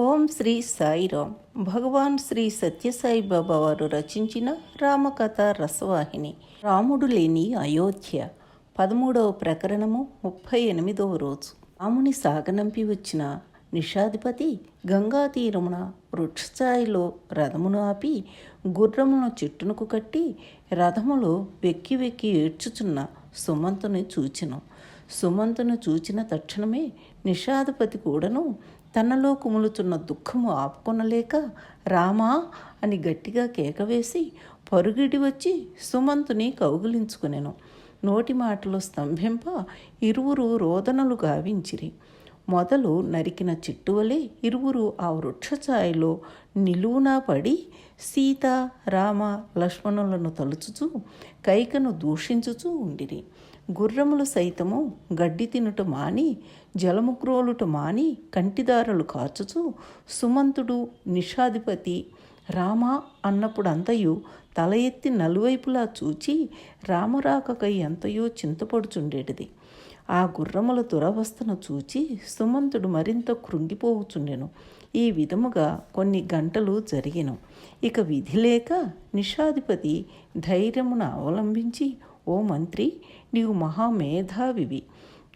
ఓం శ్రీ సాయిరామ్. భగవాన్ శ్రీ సత్యసాయి బాబా వారు రచించిన రామకథ రసవాహిని. రాముడు లేని అయోధ్య. పదమూడవ ప్రకరణము ముప్పై ఎనిమిదవ రోజు. రాముని సాగనంపి వచ్చిన నిషాధిపతి గంగా తీరమున వృక్షస్థాయిలో రథమును ఆపి గుర్రమును చెట్టునకు కట్టి రథములో వెక్కి వెక్కి ఏడ్చుచున్న సుమంతుని చూచెను. సుమంతును చూచిన తక్షణమే నిషాధిపతి కూడాను తనలో కుములుతున్న దుఃఖము ఆపుకొనలేక రామా అని గట్టిగా కేకవేసి పరుగిడి వచ్చి సుమంతుని కౌగిలించుకునెను. నోటి మాటలు స్తంభింప ఇరువురు రోదనలు గావించిరి. మొదలు నరికిన చిట్టువలే ఇరువురు ఆ వృక్షఛాయలో నిలువునా పడి సీత రామ లక్ష్మణులను తలుచుచూ కైకను దూషించుచూ ఉండిరి. గుర్రములు సైతము గడ్డి తినుట మాని జలముక్రోలుట మాని కంటిదారులు కార్చుచూ సుమంతుడు నిషాధిపతి. రామ అన్నప్పుడంతయు తల ఎత్తి నలువైపులా చూచి రామరాకకై ఎంతయో చింతపడుచుండేటిది. ఆ గుర్రముల దురవస్థను చూచి సుమంతుడు మరింత కృంగిపోవుచుండెను. ఈ విధముగా కొన్ని గంటలు జరిగిన. ఇక విధి లేక నిషాధిపతి ధైర్యమును అవలంబించి ఓ మంత్రి నీవు మహామేధావివి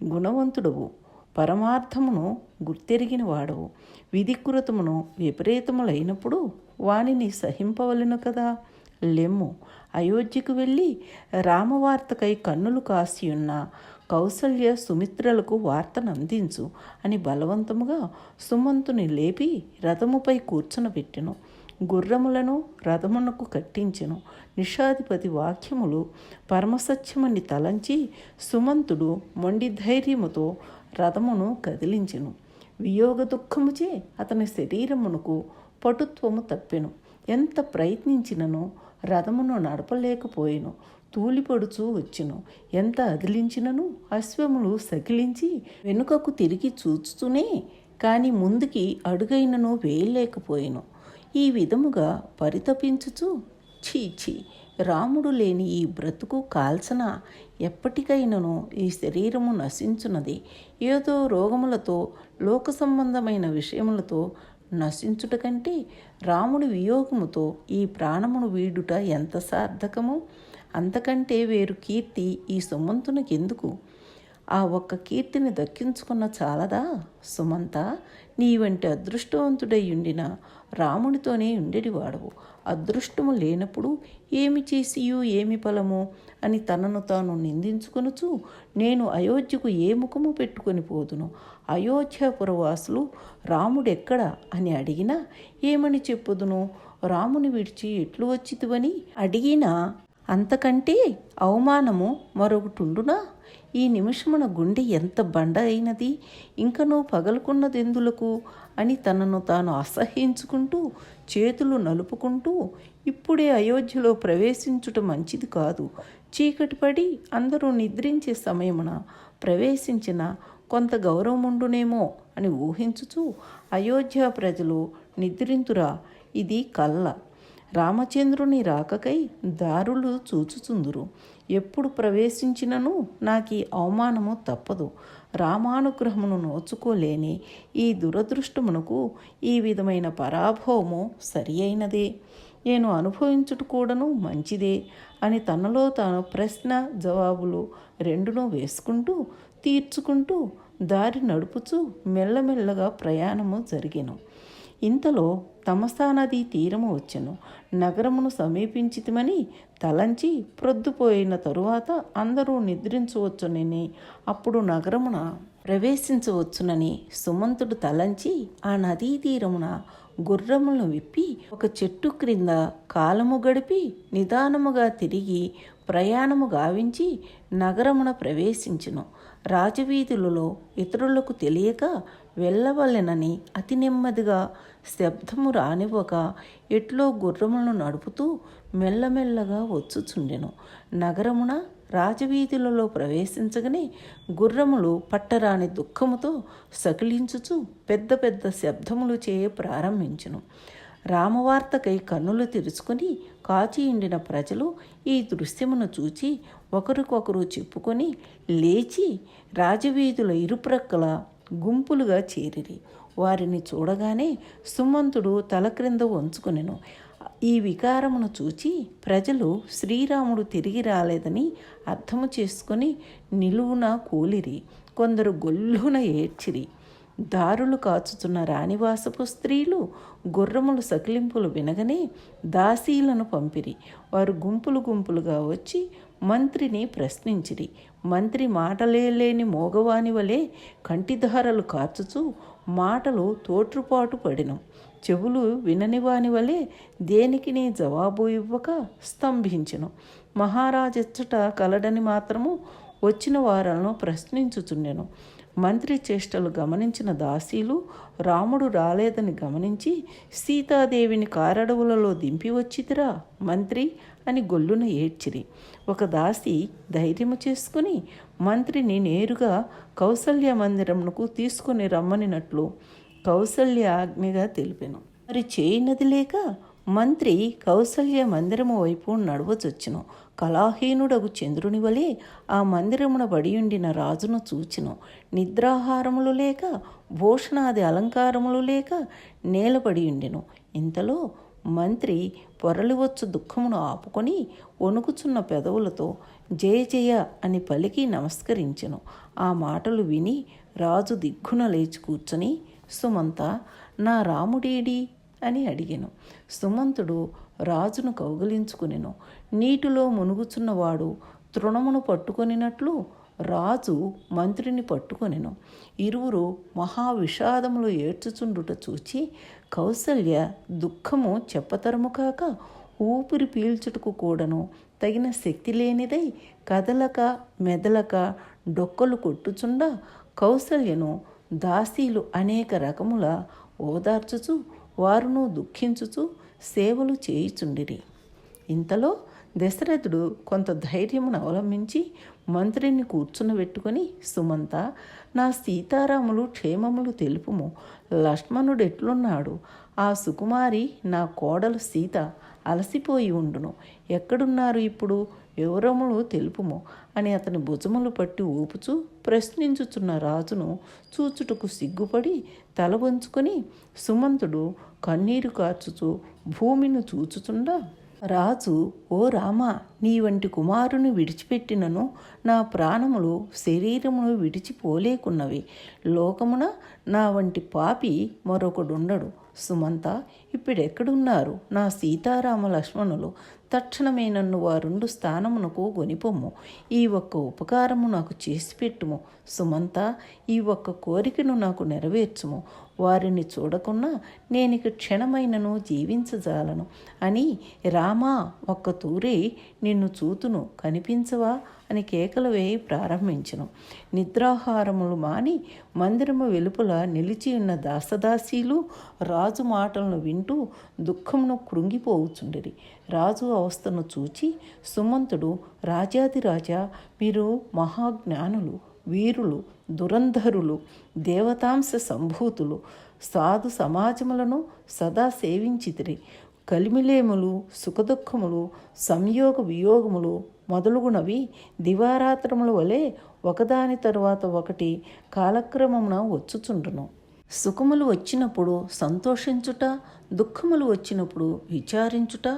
గుణవంతుడవు. పరమార్థమును గుర్తెరిగిన వాడవు విధికృతమును విపరీతములైనప్పుడు వానిని సహింపవలను కదా? లెమ్ము. అయోధ్యకు వెళ్ళి రామవార్తకై కన్నులు కాసియున్న కౌసల్య సుమిత్రలకు వార్తను అందించు అని బలవంతముగా సుమంతుని లేపి రథముపై కూర్చునబెట్టెను. గుర్రములను రథమునకు కట్టించెను. నిషాధిపతి వాక్యములు పరమసత్యమని తలంచి సుమంతుడు మొండి ధైర్యముతో రథమును కదిలించెను. వియోగ దుఃఖముచే అతని శరీరమునకు పటుత్వము తప్పెను. ఎంత ప్రయత్నించినను రథమును నడపలేకపోయెను. తూలిపడుచూ వచ్చెను. ఎంత అదిలించినను అశ్వములు సకిలించి వెనుకకు తిరిగి చూచుతూనే కాని ముందుకి అడుగైనను వేయలేకపోయెను. ఈ విధముగా పరితపించుచు ఛీ ఛీ రాముడు లేని ఈ బ్రతుకు కాల్సిన ఎప్పటికైనను ఈ శరీరము నశించున్నది ఏదో రోగములతో లోక సంబంధమైన విషయములతో నశించుట కంటే రాముడి వియోగముతో ఈ ప్రాణమును వీడుట ఎంత సార్థకము? అంతకంటే వేరు కీర్తి ఈ సొమ్మంతునకెందుకు? ఆ ఒక్క కీర్తిని దక్కించుకున్న చాలదా సుమంత? నీ వంటి అదృష్టవంతుడై ఉండిన రామునితోనే ఉండేటివాడవు అదృష్టము లేనప్పుడు ఏమి చేసియు ఏమి ఫలము? అని తనను తాను నిందించుకొనుచు నేను అయోధ్యకు ఏ ముఖము పెట్టుకొని పోదును? అయోధ్యాపురవాసులు రాముడెక్కడ అని అడిగినా ఏమని చెప్పుదును? రాముని విడిచి ఎట్లు వచ్చితువని అడిగినా అంతకంటే అవమానము మరొకటుండునా? ఈ నిమిషమున గుండె ఎంత బండ అయినది ఇంకనూ పగలుకున్నదెందులకు అని తనను తాను అసహ్యించుకుంటూ చేతులు నలుపుకుంటూ ఇప్పుడే అయోధ్యలో ప్రవేశించుట మంచిది కాదు. చీకటి పడి అందరూ నిద్రించే సమయమున ప్రవేశించిన కొంత గౌరవముండునేమో అని ఊహించుచూ అయోధ్య ప్రజలు నిద్రింతురా ఇది కళ్ళ రామచంద్రుని రాకకై దారులు చూచుచుందురు. ఎప్పుడు ప్రవేశించినను నాకు ఈ అవమానము తప్పదు. రామానుగ్రహమును నోచుకోలేని ఈ దురదృష్టమునకు ఈ విధమైన పరాభవము సరి అయినదే. నేను అనుభవించుట కూడాను మంచిదే అని తనలో తాను ప్రశ్న జవాబులు రెండును వేసుకుంటూ తీర్చుకుంటూ దారి నడుపుచూ మెల్లమెల్లగా ప్రయాణము జరిగాను. ఇంతలో తమసా నది తీరము వచ్చెను. నగరమును సమీపించితమని తలంచి ప్రొద్దుపోయిన తరువాత అందరూ నిద్రించవచ్చునని అప్పుడు నగరమున ప్రవేశించవచ్చునని సుమంతుడు తలంచి ఆ నదీ తీరమున గుర్రములను విప్పి ఒక చెట్టు క్రింద కాలము గడిపి నిదానముగా తిరిగి ప్రయాణము గావించి నగరమున ప్రవేశించును. రాజవీధులలో ఇతరులకు తెలియక వెళ్ళవలెనని అతి నెమ్మదిగా శబ్దము రానివ్వక ఎట్లో గుర్రములను నడుపుతూ మెల్లమెల్లగా వచ్చుచుండెను. నగరమున రాజవీధులలో ప్రవేశించగానే గుర్రములు పట్టరాని దుఃఖముతో సకిలించుచు పెద్ద పెద్ద శబ్దములు చేయ ప్రారంభించును. రామవార్తకై కన్నులు తెరుచుకొని కాచి ప్రజలు ఈ దృశ్యమును చూచి ఒకరికొకరు చెప్పుకొని లేచి రాజవీధుల ఇరుప్రక్కల గుంపులుగా చేరిరి. వారిని చూడగానే సుమంతుడు తల క్రింద వంచుకునెను. ఈ వికారమును చూచి ప్రజలు శ్రీరాముడు తిరిగి రాలేదని అర్థము చేసుకొని నిలువున కూలిరి కొందరు గొల్లున ఏడ్చిరి. దారులు కాచుతున్న రాణివాసపు స్త్రీలు గుర్రములు సకిలింపులు వినగనే దాసీలను పంపిరి. వారు గుంపులు గుంపులుగా వచ్చి మంత్రిని ప్రశ్నించిరి. మంత్రి మాటలేలేని మోగవాని వలె కంటిధారలు కాచుచూ మాటలు తోట్రుపాటు పడినం. చెవులు విననివాని వలె దేనికి నీ జవాబు ఇవ్వక స్తంభించెను. మహారాజెచ్చట కలడని మాత్రము వచ్చిన వారలను ప్రశ్నించుచుండెను. మంత్రి చేష్టలు గమనించిన దాసీలు రాముడు రాలేదని గమనించి సీతాదేవిని కారడవులలో దింపి వచ్చితిరా మంత్రి అని గొల్లున ఏడ్చిరి. ఒక దాసి ధైర్యము చేసుకుని మంత్రిని నేరుగా కౌసల్య మందిరమునకు తీసుకుని రమ్మనినట్లు కౌసల్య ఆజ్ఞగా తెలిపెను. మరి చేయనది లేక మంత్రి కౌసల్య మందిరము వైపు నడవచొచ్చును. కళాహీనుడగు చంద్రుని వలె ఆ మందిరమున బడియుండిన రాజును చూచును. నిద్రాహారములు లేక భూషణాది అలంకారములు లేక నేలబడియుండెను ఇంతలో మంత్రి పొరలివచ్చు దుఃఖమును ఆపుకొని వణుకుచున్న పెదవులతో జయ జయ అని పలికి నమస్కరించెను. ఆ మాటలు విని రాజు దిగ్గున లేచి కూర్చొని సుమంత నా రాముడేడి? అని అడిగాను. సుమంతుడు రాజును కౌగలించుకునెను. నీటిలో మునుగుచున్నవాడు తృణమును పట్టుకొనినట్లు రాజు మంత్రిని పట్టుకొనెను. ఇరువురు మహావిషాదములు ఏడ్చుచుండుట చూచి కౌసల్య దుఃఖము చెప్పతరము కాక ఊపిరి పీల్చుటకు కూడాను. తగిన శక్తి లేనిదై కదలక మెదలక డొక్కలు కొట్టుచుండ కౌసల్యను దాసీలు అనేక రకముల ఓదార్చుచు వారును దుఃఖించుచు సేవలు చేయుచుండిరి. ఇంతలో దశరథుడు కొంత ధైర్యమును అవలంబించి మంత్రిని కూర్చునబెట్టుకొని సుమంత నా సీతారాములు క్షేమములు తెలుపుము. లక్ష్మణుడు ఎట్లున్నాడు ఆ సుకుమారి నా కోడలు సీత అలసిపోయి ఉండును. ఎక్కడున్నారు ఇప్పుడు? వివరములు తెలుపుము. అని అతని భుజములు పట్టి ఊపుచూ ప్రశ్నించుచున్న రాజును చూచుటకు సిగ్గుపడి తల వంచుకొని సుమంతుడు కన్నీరు కార్చుచూ భూమిని చూచుచుండా రాజు ఓ రామ నీ వంటి కుమారుని విడిచిపెట్టినను నా ప్రాణములు శరీరమును విడిచిపోలేకున్నవి. లోకమున నా వంటి పాపి మరొకడుండడు. సుమంత ఇప్పుడెక్కడున్నారు? నా సీతారామ లక్ష్మణులు తక్షణమే నన్ను వారుండు స్థానమునకు గొనిపొమ్ము ఈ ఒక్క ఉపకారము నాకు చేసి పెట్టుము సుమంత ఈ ఒక్క కోరికను నాకు నెరవేర్చుము. వారిని చూడకున్నా నేనిక క్షణమైనను జీవించజాలను. అని రామా ఒక్క తూరి నిన్ను చూతును కనిపించవా? అని కేకలు వేయి ప్రారంభించను. నిద్రాహారములు మాని మందిరము వెలుపల నిలిచి ఉన్న దాసదాసీలు రాజు మాటలను వింటూ దుఃఖమును కృంగిపోవుచుండిరి. రాజు అవస్థను చూచి సుమంతుడు రాజాదిరాజా మీరు మహాజ్ఞానులు వీరులు దురంధరులు దేవతాంశ సంభూతులు సాధు సమాజములను సదా సేవించితిరి. కలిమిలేములు సుఖదుఖములు సంయోగ వియోగములు మొదలుగునవి దివారాత్రముల వలె ఒకదాని తరువాత ఒకటి కాలక్రమమున వచ్చుచుండును. సుఖములు వచ్చినప్పుడు సంతోషించుట దుఃఖములు వచ్చినప్పుడు విచారించుట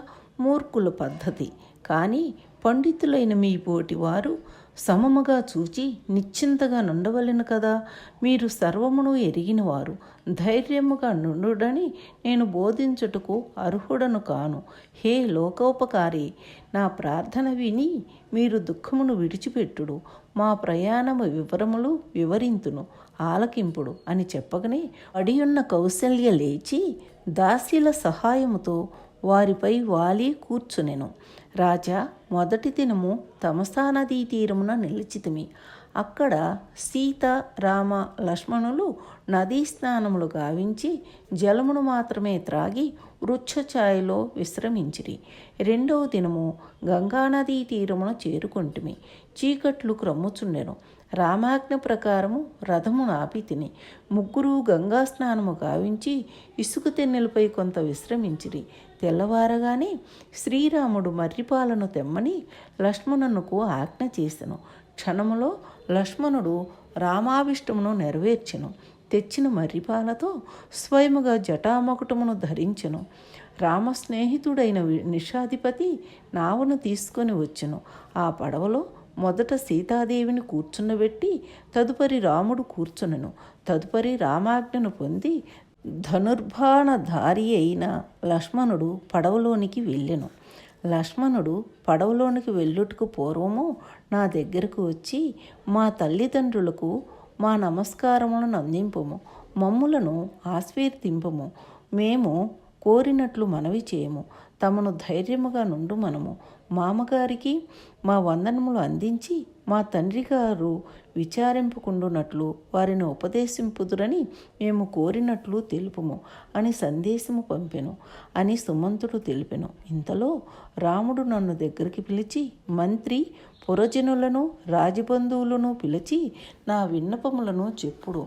మూర్ఖుల పద్ధతి. కానీ పండితులైన మీ పోటి వారు సమముగా చూచి నిశ్చింతగా నుండవలెను కదా. మీరు సర్వమును ఎరిగినవారు. ధైర్యముగా నుండుడని నేను బోధించుటకు అర్హుడను కాను. హే లోకోపకారి నా ప్రార్థన విని మీరు దుఃఖమును విడిచిపెట్టుడు. మా ప్రయాణము వివరములు వివరింతును. ఆలకింపుడు అని చెప్పగనే అడియున్న కౌశల్య లేచి దాసీల సహాయముతో వారిపై వాలి కూర్చునెను. రాజా మొదటి దినము తమసా నదీ తీరమున నిలిచితిమి. అక్కడ సీత రామ లక్ష్మణులు నదీ స్నానములు గావించి జలమును మాత్రమే త్రాగి వృక్షఛాయలో విశ్రమించిరి. రెండవ దినము గంగానదీ తీరమున చేరుకుంటుమి. చీకట్లు క్రమ్ముచుండెను. రామాజ్ఞ ప్రకారము రథమును నాపి తిని ముగ్గురు గంగా స్నానము గావించి ఇసుక తెన్నెలపై కొంత విశ్రమించిరి. తెల్లవారగానే శ్రీరాముడు మర్రిపాలను తెమ్మని లక్ష్మణునకు ఆజ్ఞ చేసెను. క్షణములో లక్ష్మణుడు రామావిష్టమును నెరవేర్చెను. తెచ్చిన మర్రిపాలతో స్వయముగా జటామకుటమును ధరించెను. రామ స్నేహితుడైన నిషాధిపతి నావను తీసుకొని వచ్చెను. ఆ పడవలో మొదట సీతాదేవిని కూర్చున్నబెట్టి తదుపరి రాముడు కూర్చునను. తదుపరి రామాజ్ఞను పొంది ధనుర్బాణధారి అయిన లక్ష్మణుడు పడవలోనికి వెళ్ళెను. లక్ష్మణుడు పడవలోనికి వెళ్ళుటకు పూర్వము నా దగ్గరకు వచ్చి మా తల్లిదండ్రులకు మా నమస్కారములను అందింపము. మమ్ములను ఆశీర్దింపము మేము కోరినట్లు మనవి చేయము. తమను ధైర్యముగా నుండు మనము. మామగారికి మా వందనములు అందించి మా తండ్రి గారు విచారింపుకుండునట్లు వారిని ఉపదేశింపుదురని మేము కోరినట్లు తెలుపుము అని సందేశము పంపెను అని సుమంతుడు తెలిపెను. ఇంతలో రాముడు నన్ను దగ్గరికి పిలిచి మంత్రి పురజనులను రాజబంధువులను పిలిచి నా విన్నపములను చెప్పుడు.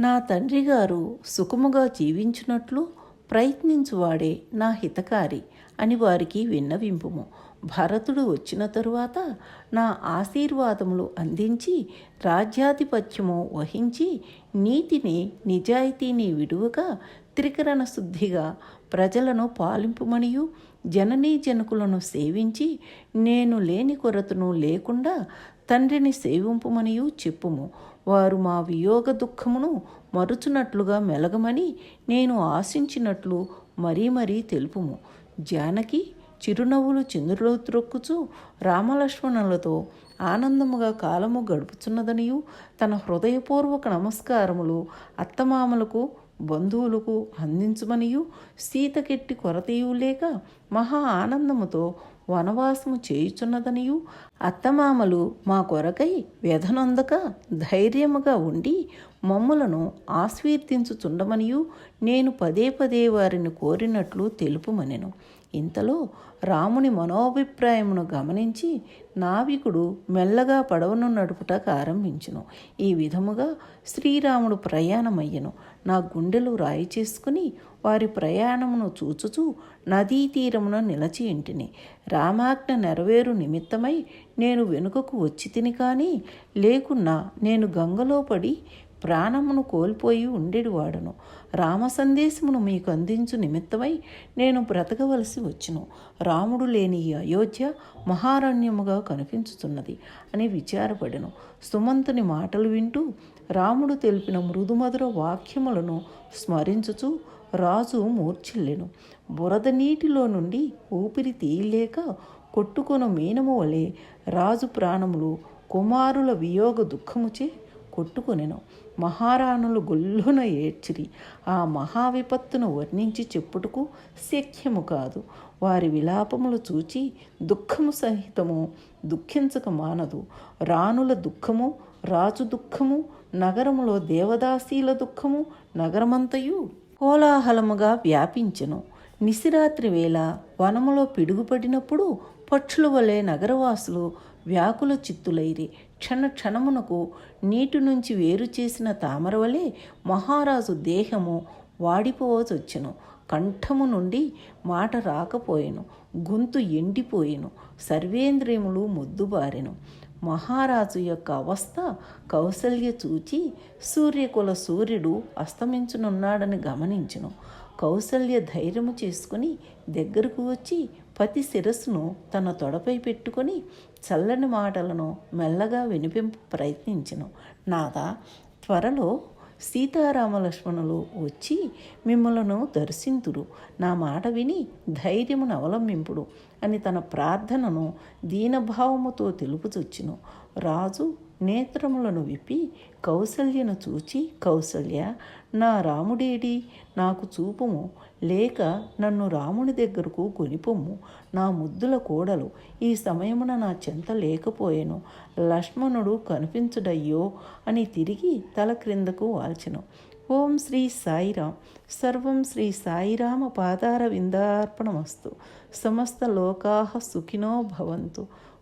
నా తండ్రి గారు సుఖముగా జీవించినట్లు ప్రయత్నించువాడే నా హితకారి అని వారికి విన్నవింపుము. భరతుడు వచ్చిన తరువాత నా ఆశీర్వాదములు అందించి రాజ్యాధిపత్యము వహించి నీతిని నిజాయితీని విడువగా త్రికరణ శుద్ధిగా ప్రజలను పాలింపుమనియు జననీ జనకులను సేవించి నేను లేని కొరతను లేకుండా తండ్రిని సేవింపుమనియు చెప్పుము. వారు మా వియోగ దుఃఖమును మరుచునట్లుగా మెలగమని నేను ఆశించినట్లు మరీ మరీ తెలుపుము. జానకి చిరునవ్వులు చిందులో త్రొక్కుచూ రామలక్ష్మణులతో ఆనందముగా కాలము గడుపుచున్నదనియు తన హృదయపూర్వక నమస్కారములు అత్తమామలకు బంధువులకు అందించమనియు సీతకెట్టి కొరతయు లేక మహా ఆనందముతో వనవాసము చేయుచున్నదనియు అత్తమామలు మా కొరకై వ్యధనొందక ధైర్యముగా ఉండి మమ్ములను ఆశీర్దించుచుండమనియు నేను పదే పదే వారిని కోరినట్లు తెలుపుమనెను. ఇంతలో రాముని మనోభిప్రాయమును గమనించి నావికుడు మెల్లగా పడవను నడుపుటకు ఆరంభించును. ఈ విధముగా శ్రీరాముడు ప్రయాణమయ్యను. నా గుండెలు రాయి చేసుకుని వారి ప్రయాణమును చూచుచూ నదీ తీరమున నిలచి ఇంటిని. రామాజ్ఞ నెరవేరు నిమిత్తమై నేను వెనుకకు వచ్చి తిని కానీ లేకున్నా నేను గంగలో పడి ప్రాణమును కోల్పోయి ఉండేటివాడను రామ సందేశమును మీకు అందించు నిమిత్తమై నేను బ్రతకవలసి వచ్చును. రాముడు లేని ఈ అయోధ్య మహారణ్యముగా కనిపించుతున్నది అని విచారపడెను. సుమంతుని మాటలు వింటూ రాముడు తెలిపిన మృదుమధుర వాక్యములను స్మరించుచు రాజు మూర్ఛిల్లెను. బురద నీటిలో నుండి ఊపిరి తీయలేక కొట్టుకొన మీనము వలె రాజు ప్రాణములు కుమారుల వియోగ దుఃఖముచే కొట్టుకొనెను. మహారాణులు గొల్లున ఏడ్చిరి. ఆ మహావిపత్తును వర్ణించి చెప్పుటకు శక్యము కాదు. వారి విలాపములు చూచి దుఃఖము సహితము దుఃఖించక మానదు. రాణుల దుఃఖము రాజు దుఃఖము నగరములో దేవదాసీల దుఃఖము నగరమంతయు. కోలాహలముగా వ్యాపించెను. నిశిరాత్రి వేళ వనములో పిడుగుపడినప్పుడు పక్షుల వలె నగరవాసులు వ్యాకుల చిత్తులైరి. క్షణ క్షణమునకు నీటి నుంచి వేరు చేసిన తామర వలె మహారాజు దేహము వాడిపోవచ్చొచ్చెను కంఠము నుండి మాట రాకపోయెను. గొంతు ఎండిపోయెను. సర్వేంద్రియములు మొద్దుబారెను. మహారాజు యొక్క అవస్థ కౌసల్య చూచి సూర్యకుల సూర్యుడు అస్తమించునున్నాడని గమనించును. కౌసల్య ధైర్యము చేసుకుని దగ్గరకు వచ్చి పతి శిరస్సును తన తొడపై పెట్టుకొని చల్లని మాటలను మెల్లగా వినిపింప ప్రయత్నించను. నాదా త్వరలో సీతారామ లక్ష్మణులు వచ్చి మిమ్మలను దర్శింతురు. నా మాట విని ధైర్యమును అవలంబింపుడు అని తన ప్రార్థనను దీనభావముతో తెలుపుచొచ్చును. రాజు నేత్రములను విప్పి కౌసల్యను చూచి కౌసల్య నా రాముడేడి నాకు చూపుము. లేక నన్ను రాముని దగ్గరకు కొనిపొమ్ము. నా ముద్దుల కోడలు ఈ సమయమున నా చెంత లేకపోయెను. లక్ష్మణుడు కనిపించుడయ్యో అని తిరిగి తల క్రిందకు వాల్చెను. ఓం శ్రీ సాయిరాం. సర్వం శ్రీ సాయిరామ పాదార విందార్పణమస్తు. సమస్త లోకా సుఖినో భవంతు.